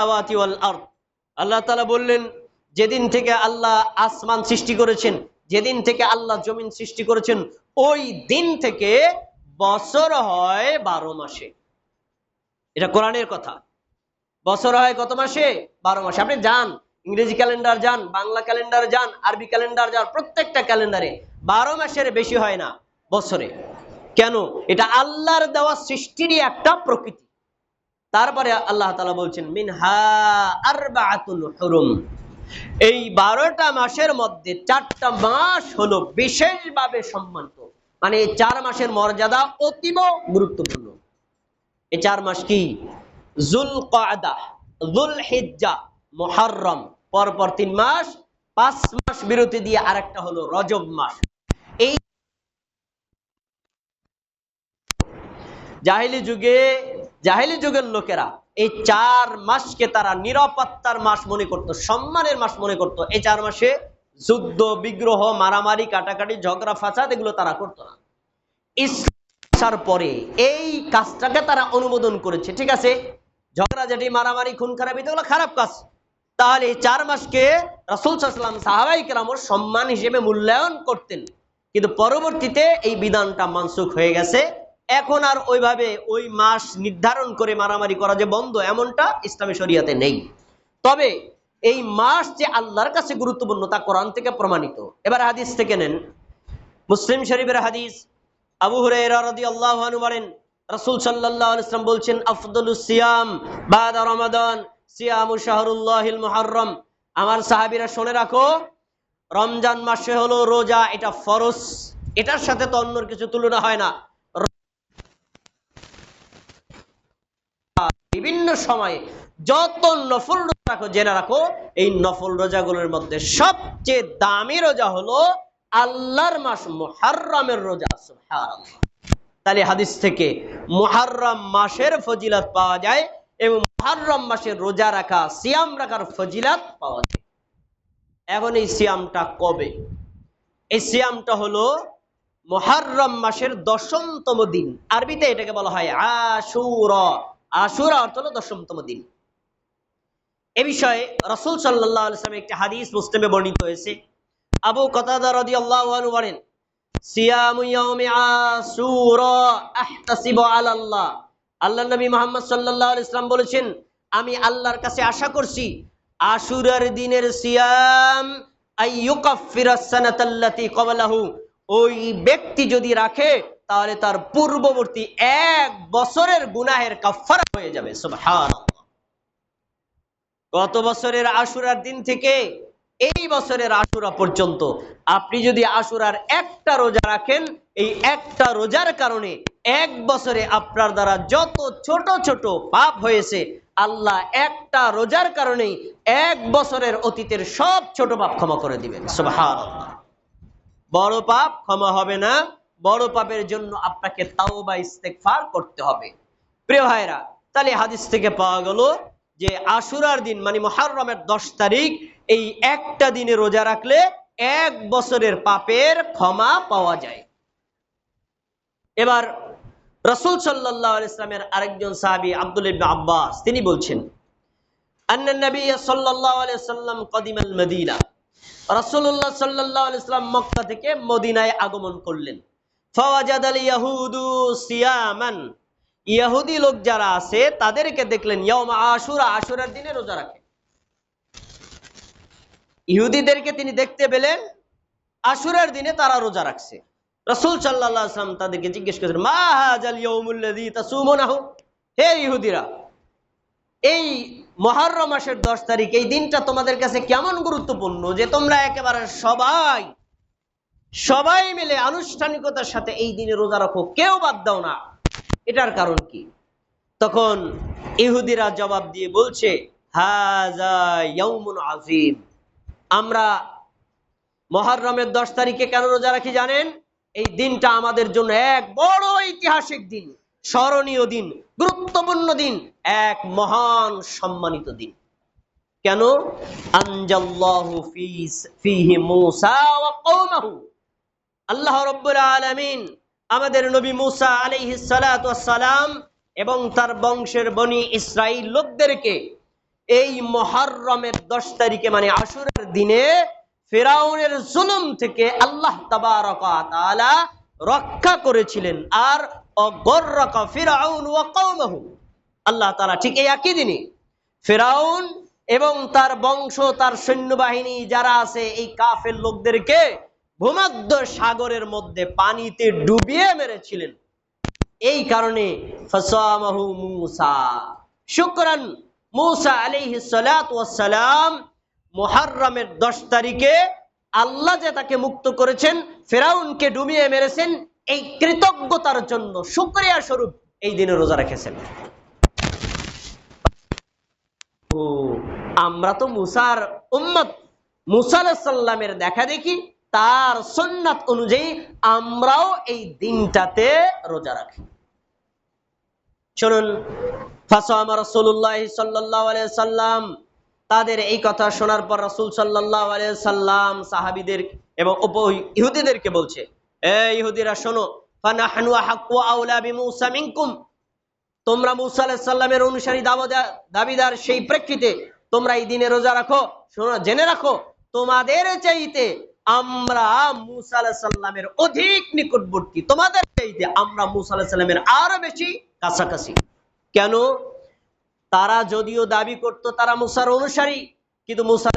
আল্লাহ তালা বললেন, যেদিন থেকে আল্লাহ আসমান সৃষ্টি করেছেন, যেদিন থেকে আল্লাহ জমিন সৃষ্টি করেছেন, ওই দিন থেকে বছর হয় বারো মাসে। এটা কোরআনের কথা। বছর হয় কত মাসে? বারো মাসে। আপনি যান, ইংরেজি ক্যালেন্ডার যান, বাংলা ক্যালেন্ডার যান, আরবি ক্যালেন্ডার যান, প্রত্যেকটা ক্যালেন্ডারে বারো মাসের বেশি হয় না, বছরে। কেন? এটা আল্লাহর দেওয়া সৃষ্টিরই একটা প্রকৃতি। তারপরে আল্লাহ তালা বলছেন, মিনহা আরবাতুল হুরুম। এই বারোটা মাসের মধ্যে চারটা মাস হলো বিশেষভাবে সম্মানিত। মানে এই চার মাসের মর্যাদা অতীব গুরুত্বপূর্ণ। এই চার মাস কি? জুল কাদা জুল হিজ্জা মুহাররম। পরপর তিন মাস, পাঁচ মাস বিরতি দিয়ে আরেকটা হলো রজব মাস। এই জাহিলি যুগে জাহিলি যুগের লোকেরা এই চার মাসকে তারা নিরাপত্তার মাস মনে করত, সম্মানের মাস মনে করত। এই চার মাসে যুদ্ধ, বিগ্রহ, মারামারি, কাটাকাটি, ঝগড়া, ফাসাদ এগুলো তারা করতো না। আসার পরে এই কাজটাকে তারা অনুমোদন করেছে, ঠিক আছে? ঝগড়াঝাটি মারামারি, খুন, খারাপি, এগুলো খারাপ কাজ। তাহলে এই চার মাসকে রাসুল সাল্লাম সাহাবাই কেরামর সম্মান হিসেবে মূল্যায়ন করতেন। কিন্তু পরবর্তীতে এই বিধানটা মানসুখ হয়ে গেছে। এখন আর ওইভাবে ওই মাস নির্ধারণ করে মারামারি করা যে বন্ধ, এমনটা ইসলামী শরিয়াতে নেই। তবে এই মাস যে আল্লাহর কাছে গুরুত্বপূর্ণ তা কোরআন থেকে প্রমাণিত। এবার হাদিস থেকে নেন। মুসলিম শরীফের হাদিস, আবু হুরায়রা রাদিয়াল্লাহু আনহু বলেন, রাসূল সাল্লাল্লাহু আলাইহি ওয়াসাল্লাম বলছেন, আফদলুস সিয়াম বাদা রমাদান, সিয়ামু শাহরুল্লাহিল মুহাররম। আমার সাহাবীরা শুনে রাখো, রমজান মাসে হলো রোজা, এটা ফরজ। এটার সাথে তো অন্য কিছু তুলনা হয় না। বিভিন্ন সময়ে যত নফল রোজা রাখো, জেনে রাখো, এই নফল রোজাগুলোর মধ্যে সবচেয়ে দামি রোজা হলো আল্লাহর মাস মুহাররমের রোজা তাহলে হাদিস থেকে মুহাররম মাসের ফজিলত পাওয়া যায় এবং মুহাররম মাসের রোজা রাখা, সিয়াম রাখার ফজিলত পাওয়া যায়। এখন এই সিয়ামটা কবে? এই সিয়ামটা হলো মুহাররম মাসের দশমতম দিন। আরবিতে এটাকে বলা হয় আশুরা। আশুরা অর্থ হলো দশমতম দিন। এ বিষয়ে রসুল সাল্লাহ আলসালাম একটি হাদিস মুসলিমে বর্ণিত হয়েছে। আবু কতাদা রাদিয়াল্লাহু আনহু বলেন আল্লাহ নবী মুহাম্মদ সাল্লাল্লাহু আলাইহি সাল্লাম বলেছেন, আমি আল্লাহর কাছে আশা করছি, আশুরার দিনের সিয়াম ওই ব্যক্তি যদি রাখে তাহলে তার পূর্ববর্তী এক বছরের গুনাহের কাফফারা হয়ে যাবে গত বছরের আশুরার দিন থেকে এই বছরের আশুরা পর্যন্ত আপনি যদি আশুরার একটা রোজা রাখেন, এই একটা রোজার কারণে এক বছরে আপনার দ্বারা যত ছোট ছোট পাপ হয়েছে, আল্লাহ একটা রোজার কারণেই এক বছরের অতীতের সব ছোট পাপ ক্ষমা করে দিবেন, সুবহানাল্লাহ। বড় পাপ ক্ষমা হবে না বড় পাপের জন্য আপনাকে তাও বা ইস্তেকফার করতে হবে। প্রিয় ভাইরা তাহলে হাদিস থেকে পাওয়া গেল যে আশুরার দিন মানে মহারমের দশ তারিখ, এই একটা দিনে রোজা রাখলে এক বছরের পাপের ক্ষমা পাওয়া যায়। এবার রসুল সাল্লাহ ইসলামের আরেকজন সাহাবি আব্দুল আব্বাস, তিনি বলছেন মদিনা। রাসূলুল্লাহ সাল্লাল্লাহু আলাইহি সাল্লাম মক্কা থেকে মদিনায় আগমন করলেন। ইয়াহুদু লোক যারা আছে, তাদেরকে দেখলেন আশুরা, আশুরার দিনে রোজা রাখে। ইহুদিদেরকে তিনি দেখতে পেলেন, আশুরার দিনে তারা রোজা রাখছে। রসুল সাল্লাহ আসলাম তাদেরকে জিজ্ঞেস করেছেন, মা হে ইহুদিরা, এই মহরম মাসের দশ তারিখ, এই দিনটা তোমাদের কাছে কেমন গুরুত্বপূর্ণ যে তোমরা একেবারে সবাই সবাই মিলে আনুষ্ঠানিকতার সাথে এই দিনে রোজা রাখো, কেউ বাদ দাও না। এটার কারণ কি? তখন ইহুদিরা জবাব দিয়ে বলছে আজিম আমরা মহরমের দশ তারিখে কেন রোজা রাখি জানেন? এই দিনটা আমাদের জন্য এক বড় ঐতিহাসিক দিন, স্মরণীয় দিন, গুরুত্বপূর্ণ দিন, এক মহান সম্মানিত দিন। কেন? আনজাল্লাহু আল্লাহ রব্বুল আলামিন আমাদের নবী মুসা আলাইহিস সালাম এবং তার বংশের বনি ইসরাইল লোকদেরকে এই মহারমের দশ তারিখে মানে আশুরের দিনে ফেরাউনের জুলুম থেকে আল্লাহ তাবারকালা রক্ষা করেছিলেন। আর আল্লাহ তালা ঠিক এই একই দিনে ফেরাউন এবং তার বংশ, তার সৈন্যবাহিনী যারা আছে, এই কাফের লোকদেরকে ভূমধ্য সাগরের মধ্যে পানিতে ডুবিয়ে মেরেছিলেন। এই কারণে মুসা। শুকরান, মুসা আলাইহি সালাম মুহাররমের 10 তারিখে আল্লাহ যে তাকে মুক্ত করেছেন, ফেরাউনকে ডুবিয়ে মেরেছেন, এই কৃতজ্ঞতার জন্য শুকরিয়া স্বরূপ এই দিনে রোজা রেখেছেন। আমরা তো মুসার উম্মত। মুসা সাল্লামের দেখা দেখি তার সুন্নাত অনুযায়ী আমরাও এই দিনটাতে রোজা রাখি। শুনুন সাল্লাম তাদের এই কথা শোনার পর রাসূল আলাইহি সাল্লাম সাহাবীদের এবং উপ ইহুদিদেরকে বলছে, এ ইহুদিরা, শোনো তোমরা মুসা আলাইহিস সাল্লামের অনুসারী দাবদা- দাবিদার সেই প্রেক্ষিতে তোমরা এই দিনে রোজা রাখো। শোনো, জেনে রাখো, তোমাদের চাইতে আমরা মুসা অধিক নিকটবর্তী। তোমাদের চাইতে আমরা মুসা আরও বেশি কাছাকাছি। কেন? তারা যদিও দাবি করত তারা মুসার অনুসারী, কিন্তু মুসা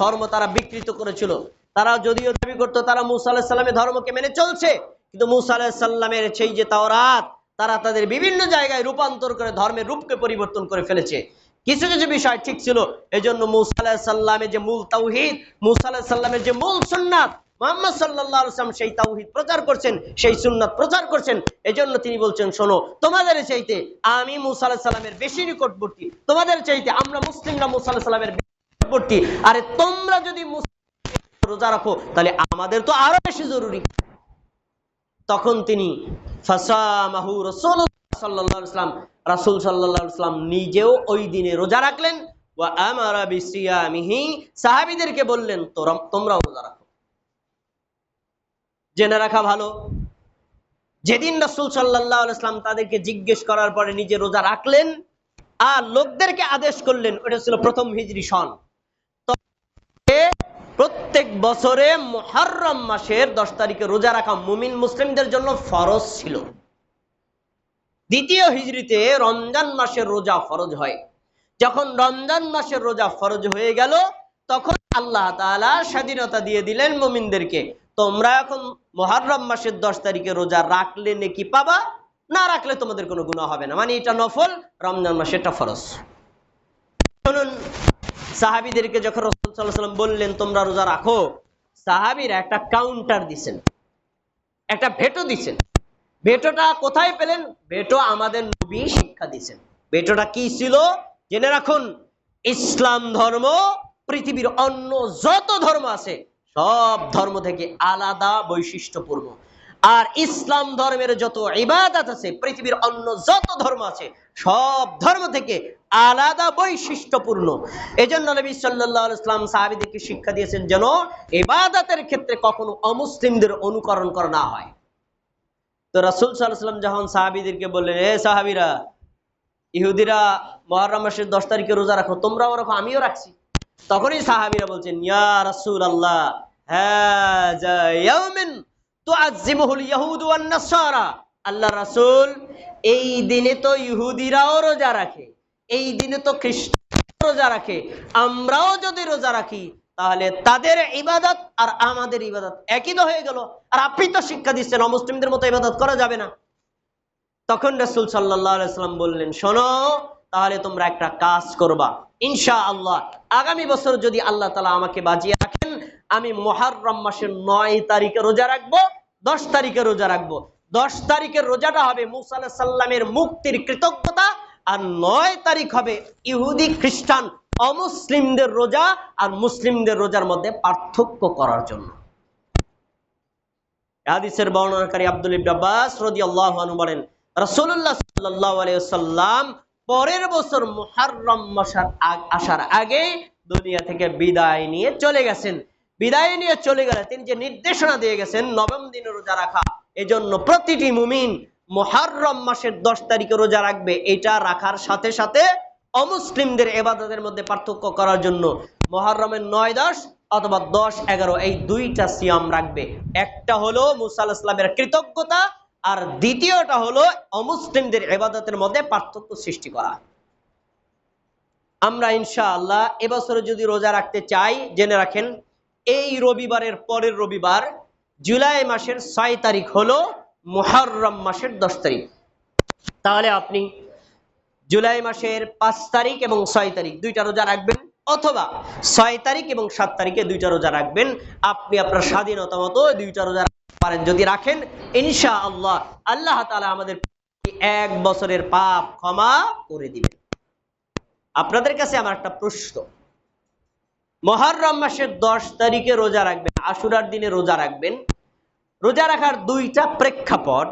ধর্ম তারা বিকৃত করেছিল। তারা যদিও দাবি করত তারা মুসা ধর্মকে মেনে চলছে, কিন্তু মুসা সেই যে তাওরাত, তারা তাদের বিভিন্ন জায়গায় রূপান্তর করে ধর্মের রূপকে পরিবর্তন করে ফেলেছে। কিছু কিছু বিষয় ঠিক ছিল। এই জন্য মুসা যে মূল তাওহিদ, মুসা যে মূল সুন্নাত, মোহাম্মদ সাল্লাহ সাল্লাম সেই তাওহিদ প্রচার করছেন, সেই সুন্নাত প্রচার করছেন। এজন্য তিনি বলছেন, শোনো, তোমাদের চাইতে আমি মুসা সাল্লামের বেশি নিকটবর্তী, তোমাদের চাইতে আমরা মুসলিমরা মুসা সাল্লামের নিকটবর্তী। আরে তোমরা যদি রোজা রাখো, তাহলে আমাদের তো আরও বেশি জরুরি। তখন তিনি, ফাসামাহু রাসূলুল্লাহ সাল্লাল্লাহু আলাইহি ওয়াসাল্লাম, রাসূল সাল্লাল্লাহু আলাইহি ওয়াসাল্লাম নিজেও ওই দিনে রোজা রাখলেন। সাহাবীদেরকে বললেন রোজা রাখো। জেনে রাখা ভালো। যেদিন রাসূল সাল্লাল্লাহু আলাইহি ওয়াসাল্লাম তাদেরকে জিজ্ঞেস করার পরে নিজে রোজা রাখলেন আর লোকদেরকে আদেশ করলেন ওটা ছিল প্রথম হিজরি সন। প্রত্যেক বছরে মুহররম মাসের দশ তারিখে রোজা রাখা মুমিন মুসলিমদের জন্য ফরজ ছিল। দ্বিতীয় হিজড়িতে রমজান মাসের রোজা ফরজ হয়। যখন রমজান মাসের রোজা ফরজ হয়ে গেল, তখন আল্লাহ স্বাধীনতা দিয়ে দিলেন মুমিনদেরকে। তোমরা এখন মহারম মাসের দশ তারিখে রোজা রাখলে নাকি পাবা? না রাখলে তোমাদের কোনো গুণা হবে না। মানে এটা নফল, রমজান মাসে এটা ফরজ। শুনুন, সাহাবিদেরকে যখন রসুল সাল্লাম বললেন, তোমরা রোজা রাখো, সাহাবিরা একটা কাউন্টার দিছেন, একটা ভেটো দিছেন। ভেটোটা কোথায় পেলেন? ভেটো আমাদের নবী শিক্ষা দিছেন ভেটোটা কি ছিল? জেনে রাখুন, ইসলাম ধর্ম পৃথিবীর অন্য যত ধর্ম আছে, সব ধর্ম থেকে আলাদা, বৈশিষ্ট্যপূর্ণ। আর ইসলাম ধর্মের যত ইবাদত আছে, পৃথিবীর অন্য যত ধর্ম আছে, সব ধর্ম থেকে আলাদা, বৈশিষ্ট্যপূর্ণ। এজন্য নবী সাল্লাল্লাহু আলাইহি ইসলাম সাহাবীদেরকে শিক্ষা দিয়েছেন যেন, ইবাদতের ক্ষেত্রে কখনো অমুসলিমদের অনুকরণ করা না হয়। তো রাসূল সাল্লাম যখন সাহাবীদেরকে বললেন, এ সাহাবীরা, ইহুদিরা মহরম মাসের দশ তারিখে রোজা রাখো, তোমরাও রাখো, আমিও রাখছি। তখনই সাহাবীরা বলছেন, ইয়া রাসূল আল্লাহ আল্লাহ রাসূল, এই দিনে তো ইহুদিরাও রোজা রাখে, এই দিনে তো খ্রিস্টান রোজা রাখে, আমরাও যদি রোজা রাখি তাহলে তাদের ইবাদত আর আমাদের ইবাদত একই তো হয়ে গেল। আর আপনি তো শিক্ষা দিচ্ছেন, অমুসলিমদের মতো ইবাদত করা যাবে না। তখন রাসূল সাল্লাম বললেন, শোনো, তাহলে তোমরা একটা কাজ করবা। ইনশা আল্লাহ আগামী বছর যদি আল্লাহ তালা আমাকে বাজিয়ে রাখেন, আমি মহারম মাসের নয় তারিখে রোজা রাখব, দশ তারিখে রোজা রাখব। দশ তারিখের রোজাটা হবে মুসা সাল্লামের মুক্তির কৃতজ্ঞতা, আর নয় তারিখ হবে ইহুদি খ্রিস্টান অমুসলিমদের রোজা আর মুসলিমদের রোজার মধ্যে পার্থক্য করার জন্য। হাদিসের বর্ণনাকারী আব্দুল ইবনে আব্বাস রাদিয়াল্লাহু আনহু বলেন আলাইহি সাল্লাম পরের বছর মুহররম মাসের আগ- আসার আগে দুনিয়া থেকে বিদায় নিয়ে চলে গেছেন। বিদায় নিয়ে চলে গেলে তিনি যে নির্দেশনা দিয়ে গেছেন, নবম দিনে রোজা রাখা, এজন্য প্রতিটি মুমিন মুহররম মাসের দশ তারিখে রোজা রাখবে, এটা রাখার সাথে সাথে অমুসলিমদের এবাদতের মধ্যে পার্থক্য করার জন্য মহরমের নয় দশ অথবা দশ এগারো, এই দুইটা সিয়াম রাখবে। একটা হলো মুসা ইসলামের কৃতজ্ঞতা, আর দ্বিতীয়টা হলো অমুসলিমদের এবাদতের মধ্যে পার্থক্য সৃষ্টি করা। আমরা ইনশাআল্লাহ এবছরে যদি রোজা রাখতে চাই, জেনে রাখেন, এই রবিবারের পরের রবিবার, জুলাই মাসের ছয় তারিখ হলো মুহররম মাসের দশ তারিখ। তাহলে আপনি জুলাই মাসের পাঁচ তারিখ এবং ছয় তারিখ, দুইটা রোজা রাখবেন অথবা ছয় তারিখ এবং সাত তারিখে দুইটা রোজা রাখবেন। আপনি আপনার স্বাধীনতা মতো দুইটা রোজা পারেন। যদি রাখেন ইনশা আল্লাহ আল্লাহ তালা আমাদের এক বছরের পাপ ক্ষমা করে দিবেন। আপনাদের কাছে আমার একটা প্রশ্ন। মহরম মাসের দশ তারিখে রোজা রাখবেন, আশুরার দিনে রোজা রাখবেন। রোজা রাখার দুইটা প্রেক্ষাপট।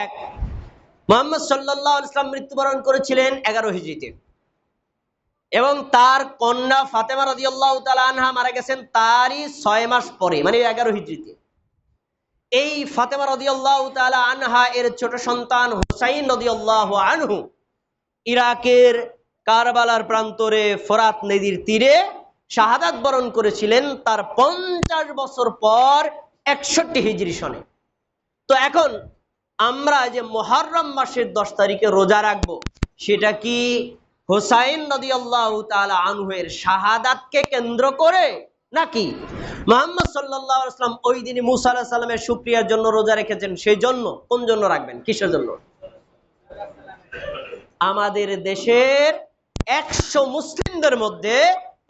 এক মোহাম্মদ সাল্লাহ ইসলাম মৃত্যুবরণ করেছিলেন এগারো হিজড়িতে এবং তার কন্যা ফাতেমা রদিয়াল্লাহ আনহা মারা গেছেন তারই ছয় মাস পরে মানে এগারো হিজড়িতে এই ফাতেমা রদিয়াল্লাহ তালা আনহা এর ছোট সন্তান হুসাইন রদিয়াল্লাহ আনহু ইরাকের কারবালার প্রান্তরে ফোরাত নদীর তীরে শাহাদাত বরণ করেছিলেন তার পঞ্চাশ বছর পর একষট্টি হিজড়ি সনে। তো এখন আমরা যে মহরম মাসের দশ তারিখে রোজা রাখব, সেটা কি হোসাইন নদী আল্লাহ আনহুয়ের শাহাদাতকে কেন্দ্র করে নাকি? মোহাম্মদ সাল্লাম ওই দিন মুসা সুক্রিয়ার জন্য রোজা রেখেছেন, সেই জন্য? কোন জন্য রাখবেন? কিসের জন্য? আমাদের দেশের একশো মুসলিমদের মধ্যে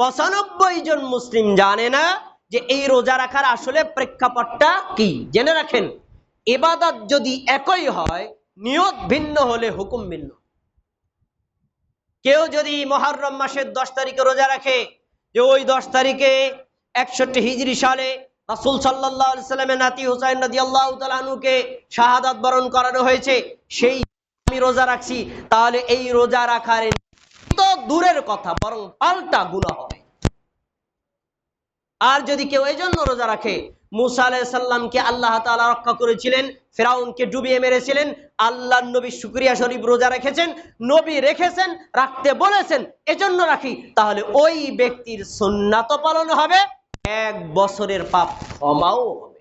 পঁচানব্বই জন মুসলিম জানে না যে এই রোজা রাখার আসলে প্রেক্ষাপটটা কি? জেনে রাখেন। এবাদত যদি একই হয়, নিয়ত ভিন্ন হলে হুকুম ভিন্ন। কেউ যদি মহারম মাসের দশ তারিখে রোজা রাখে, যে ওই দশ তারিখে একষট্টি হিজরি সালে রাসুল সাল্লাহ সাল্লামের নাতি হুসাইন নদী আল্লাহ তালুকে শাহাদাত বরণ করানো হয়েছে, সেই আমি রোজা রাখছি, তাহলে এই রোজা রাখার দূরের কথা, বরং পাল্টা গুণা হবে আর যদি কেউ এই জন্য রোজা রাখে, মুসা আলাইসাল্লামকে আল্লাহ তালা রক্ষা করেছিলেন, ফেরাউনকে ডুবিয়ে মেরেছিলেন আল্লাহ নবী শুক্রিয়া শরীফ রোজা রেখেছেন, নবী রেখেছেন, রাখতে বলেছেন, এজন্য রাখি, তাহলে ওই ব্যক্তির সুন্নাত পালন হবে, এক বছরের পাপ ক্ষমাও হবে।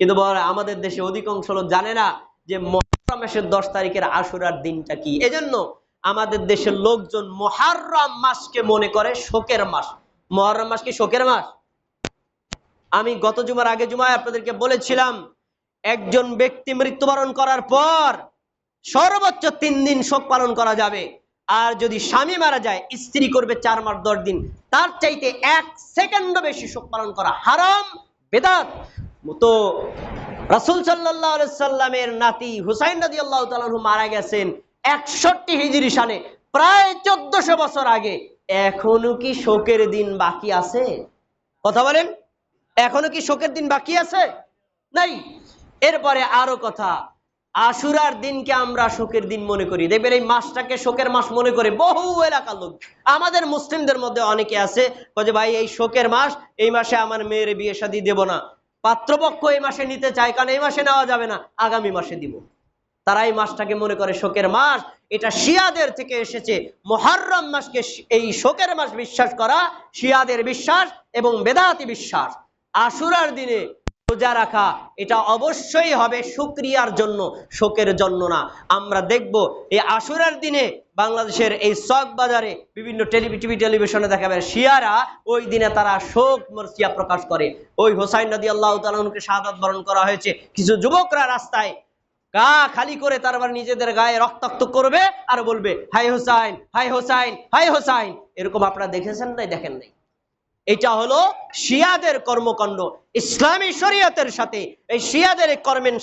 কিন্তু আমাদের দেশে অধিকাংশ লোক জানে না যে মাসের দশ তারিখের আশুরার দিনটা কি। এজন্য আমাদের দেশের লোকজন মহারম মাসকে মনে করে শোকের মাস। মহরম মাস কি শোকের মাস? আমি গত জুমার আগে জুমায় আপনাদেরকে বলেছিলাম, একজন ব্যক্তি মৃত্যুবরণ করার পর সর্বোচ্চ তিন দিন শোক পালন করা যাবে। আর যদি স্বামী মারা যায়, স্ত্রী করবে চার মাস দশ দিন। তার চাইতে এক সেকেন্ডও বেশি শোক পালন করা হারাম, বেদাত। তো রাসুল সাল্লাহ সাল্লামের নাতি হুসাইন নদী আল্লাহ মারা গেছেন একষট্টি হিজড়ি সালে, প্রায় চোদ্দশো বছর আগে। এখনও কি শোকের দিন বাকি আছে? কথা বলেন, এখনও কি শোকের দিন বাকি আছে? নাই। এরপরে আরও কথা, আশুরার দিনকে আমরা শোকের দিন মনে করি। দেখবেন এই মাসটাকে শোকের মাস মনে করে বহু এলাকার লোক, আমাদের মুসলিমদের মধ্যে অনেকে আছে যে ভাই, এই শোকের মাস, এই মাসে আমার মেয়ের বিয়ে শাদী দেব না। পাত্রপক্ষ এই মাসে নিতে চায়, কারণ এই মাসে নেওয়া যাবে না, আগামী মাসে দিব। তারা এই মাসটাকে মনে করে শোকের মাস। এটা শিয়াদের থেকে এসেছে। মহারম মাসকে এই শোকের মাস বিশ্বাস করা শিয়াদের বিশ্বাস এবং বেদাতি বিশ্বাস। আশুরার দিনে রোজা রাখা, এটা অবশ্যই হবে সুক্রিয়ার জন্য, শোকের জন্য না। আমরা দেখব এই আশুরার দিনে বাংলাদেশের এই শখ বাজারে বিভিন্ন টিভি টেলিভিশনে দেখা দেখাবে শিয়ারা, ওই দিনে তারা শোক মর্সিয়া প্রকাশ করে। ওই হোসাইন নদী আল্লাহ তালকে শাহাদ বরণ করা হয়েছে। কিছু যুবকরা রাস্তায় গা খালি করে তারপর নিজেদের গায়ে রক্তাক্ত করবে আর বলবে হাই হোসাইন হাই হোসাইন হাই হোসাইন। এরকম আপনারা দেখেছেন নাই, দেখেন নাই? এটা হলো শিয়াদের কর্মকাণ্ড, ইসলামী শরীয়তের সাথে। এই শিয়াদের কর্মের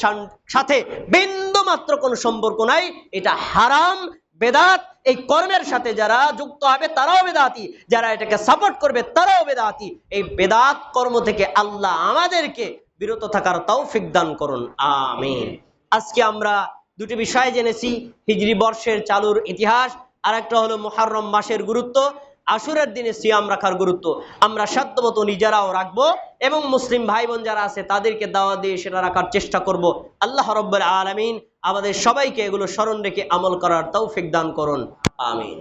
সাথে বিন্দু মাত্র কোনো সম্পর্ক নাই। এটা হারাম, বেদাত। এই কর্মের সাথে যারা যুক্ত হবে, তারাও বেদাতি। যারা এটাকে সাপোর্ট করবে, তারাও বেদাতি। এই বেদাত কর্ম থেকে আল্লাহ আমাদেরকে বিরত থাকার তাও দান করুন। আমিন। আজকে আমরা দুটি বিষয় জেনেছি, হিজরি বর্ষের চালুর ইতিহাস আর একটা হলো মোহারম মাসের গুরুত্ব, আশুরের দিনে সিয়াম রাখার গুরুত্ব। আমরা সাধ্যমতো নিজেরাও রাখব এবং মুসলিম ভাই বোন যারা আছে, তাদেরকে দাওয়া দিয়ে সেটা রাখার চেষ্টা করব। আল্লাহ রব্বুল আলমিন আমাদের সবাইকে এগুলো স্মরণ রেখে আমল করার তৌফিক দান করুন। আমিন।